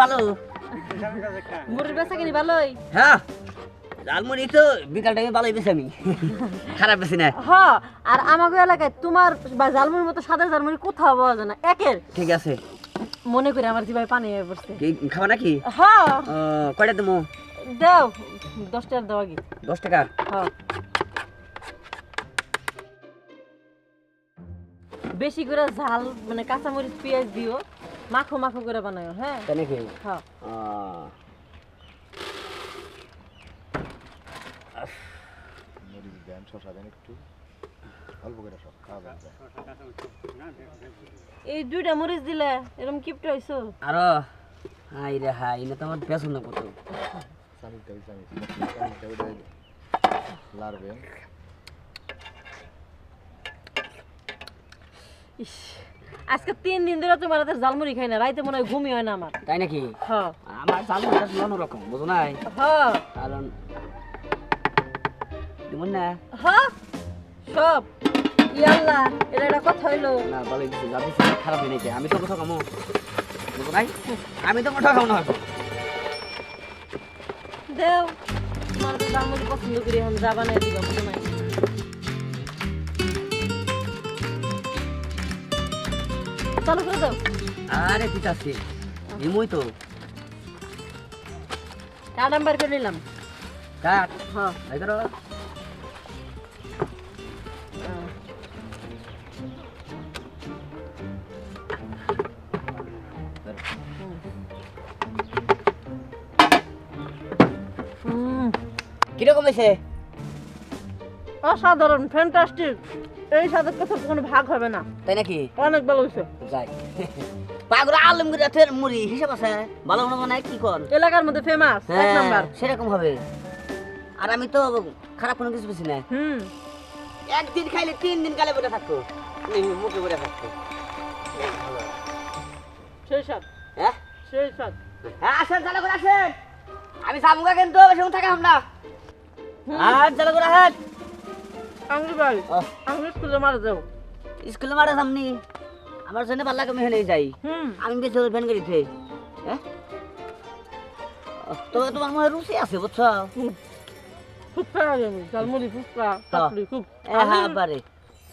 ভালো। মুড়ির বেচা কিনি ভালোই। হ্যাঁ ঝালমুড়ি তো বিকাল টাইমে ভালোই বেশি আমি। খারাপ বেশি না হ আর আমাকে এলাকায় তোমার বা জালমুড়ির মতো সাদা জালমুড়ি কোথাও পাওয়া যায় না। একের। ঠিক আছে। মনে করে আমার জিভায় পানি হয়ে পড়ছে। কি খাবা নাকি? হ্যাঁ কয়টা দেবো? দাও দশটার দেওয়া কি দশ টাকা? হ্যাঁ বেশি করে ঝাল মানে কাঁচামরিচ পেঁয়াজ দিও। মাখো মাখো করে বানাও হ্যাঁ? তাই নাকি? হ্যাঁ। দেন শশা দেন একটু অল্প করে সব খাওয়া যায় এই দুইটা মরিচ দিলে এরকম কিপটা হইছো? আরও। হাই রে হাই না তো আমার না কত। চামিচটা ওই চামিচ চামিচটা ওইটা লাড়বেন ইস। আজকে তিন দিন ধরে তোমার হাতে জালমুড়ি খাই না রাইতে মনে হয় ঘুমই হয় না আমার। তাই নাকি? হ্যাঁ। আমার ঝালমুড়িটা অন্যরকম বুঝো নাই? হ্যাঁ। কারণ যেমন না। হ্যাঁ সব। ইয়াল্লা এটা একটা কথা হইল। না ভালো কিছু যা দিচ্ছি খারাপ হয়ে নাকি আমি তো কোথাও কামো। বুঝো নাই? আমি তো কোথাও খাব না। দেও তোমার জালমুড়ি পছন্দ করি এখন যা বানাই দিবা বুঝো নাই? চালু করে দাও। আরে তো। নাম্বার করে নিলাম। কাট হ্যাঁ। করো কীরকম হয়েছে? অসাধারণ ফ্যান্টাস্টিক এই স্বাদের কথা কোনো ভাগ হবে না। তাই নাকি? অনেক ভালো হয়েছে। যাই। পাগরা আলমগীর রাতের মুড়ি হিসাব আছে? ভালো মনে মানে কি কর? এলাকার মধ্যে ফেমাস এক হ্যাঁ, নাম্বার। সেরকম হবে। আর আমি তো খারাপ কোনো কিছু বেশি না। হুম। একদিন খাইলে তিন দিন কালে বসে থাকতো। মুখে বসে থাকতো। সেই হ্যাঁ? সেই স্বাদ হ্যাঁ আসেন চালু করে আসেন। আমি সামুকা কিন্তু বেশি থাকা আমরা আর চালু করে আসেন ভাই স্কুলে মারা যাও স্কুলে মারা সামনি। আমার জন্য পাল্লা কমে যাই। আমি বেশি ফ্যান হ্যাঁ? ও, তবে তোমার মনে রুচি আছে বুঝছ? ফুচকা আমি ঝালমুড়ি ফুচকা চাপড়ি খুব। এ হ্যাঁ পারে।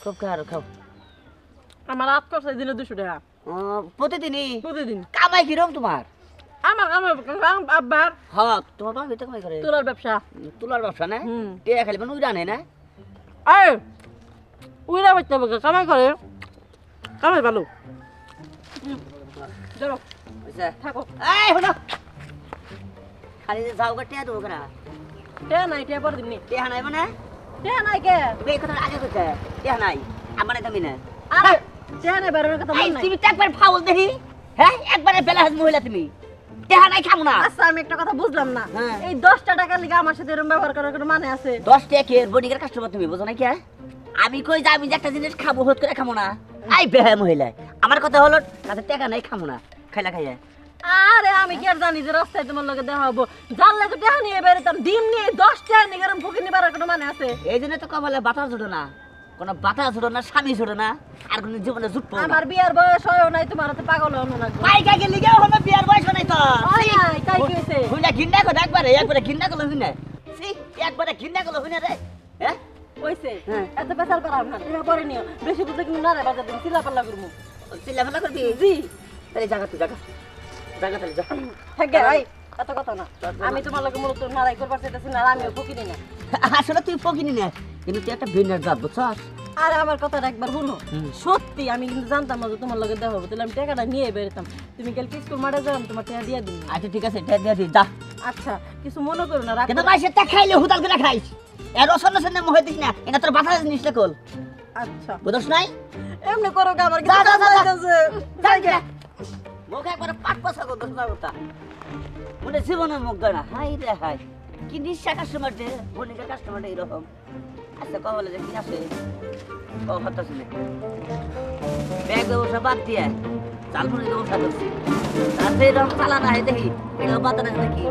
খুব খাও খাও। আমার আট করছে দিনে দুশো টাকা। প্রতিদিনই? প্রতিদিন। কামাই কিরম তোমার? আমার আমার আব্বার। হ্যাঁ তোমার বাবা ভিতরে কামাই করে। তোলার ব্যবসা। তুলার ব্যবসা না? টিয়া খালি মানে নেই না? এই উইরা বাচ্চা বকে কামাই করে। কামাই ভালো চলো। থাকো। এই হলো খালি যে যাও গা টিয়া দেবো কেনা। কে নাই কে পর দিন টিয়া নাই মানে? কে নাই কে? তুমি এই কথা আগে কইছে টিয়া নাই। আমার তুমি না। আরে কে নাই বেরোনোর কথা মন নাই। তুমি একবার ফাউল দেখি। হ্যাঁ একবারে বেলা হাজ মহিলা তুমি। নাই না। আচ্ছা আমি একটা কথা বুঝলাম না। হ্যাঁ। এই দশটা টাকার লিগে আমার সাথে এরকম ব্যবহার করার কোনো মানে আছে? দশ টাকা কে বডিগার কাস্টমার তুমি বুঝো না কি আমি কই যে আমি যে একটা জিনিস খাব হত করে খাব না। আই বেহায় মহিলা। আমার কথা হলো কাছে টাকা নাই খাব না। খাইলা খাইয়া। আরে আমি কি আর জানি যে রাস্তায় তোমার লগে দেখা হব। জানলে তো টাকা নিয়ে বেরোতাম ডিম নিয়ে দশ টাকা নিয়ে গেলাম ফুকি নিবার কোনো মানে আছে? এই জন্য তো কমালে বাতা ছোট না। কোনো বাতা ছোট না স্বামী ছোট না আর কোনো জীবনে জুটবো না। আমার বিয়ার বয়স হয়ও নাই তোমার হাতে পাগল হনো লাগবে। পাইকা গেলি গেও হলো বিয়ার বয়স নাই তো? হয় নাই তাই কি হুইনা করে একবারে একবারে ঘিন্না করল হুইনা। সি একবারে ঘিন্না করল হুইনা রে। হ্যাঁ হ্যাঁ। এত পেশাল পারাম না পরে নিও। বেশি বুঝতে কিন্তু না রে বাজার দিন চিল্লা পাল্লা করব। চিল্লা ফেলা করবি? জি। তাহলে জায়গা তুই জায়গা জায়গা তাহলে যা। থাকে ভাই এত কথা না। আমি তোমার লগে মূলত নারাই করবার চাইতেছি না আমিও ফুকি না। আসলে তুই পকিনি না। কিন্তু তুই একটা ভিন্নের জাত বুঝছস? আরে আমার কথাটা একবার শুনো। সত্যি আমি কিন্তু জানতাম না যে তোমার লগে দেখা হবে। তাহলে আমি টাকাটা নিয়ে বেরোতাম। তুমি কালকে স্কুল মাঠে যাও আমি তোমার টাকা দিয়ে দিন আচ্ছা ঠিক আছে এটা দিয়ে দিই যা। আচ্ছা কিছু মনে করো না কিন্তু ভাই সেটা খাইলে হুতাল করে খাইস। এর রসন রসন মহে দিস না এটা তোর বাতা জিনিস কল। আচ্ছা। বুঝছ নাই? এমনি করো গা, আমার যা, যা, যা, যা। কিছু যাই গে। মুখ একবার পাট পয়সা কর দশ কথা মনে জীবনের মুখ না হাই রে হাই কি নিঃশা কাস্টমার দে বনিকা কাস্টমার এরকম। আচ্ছা কবলে যে, কি আছে? কথা শুনে। ব্যাগ ব্যবসা বাদ দিয়ে, চালমুড়ি ব্যবসা করছি। তাতে এরকম চালা না হয় দেখি এটা বাদ দেখি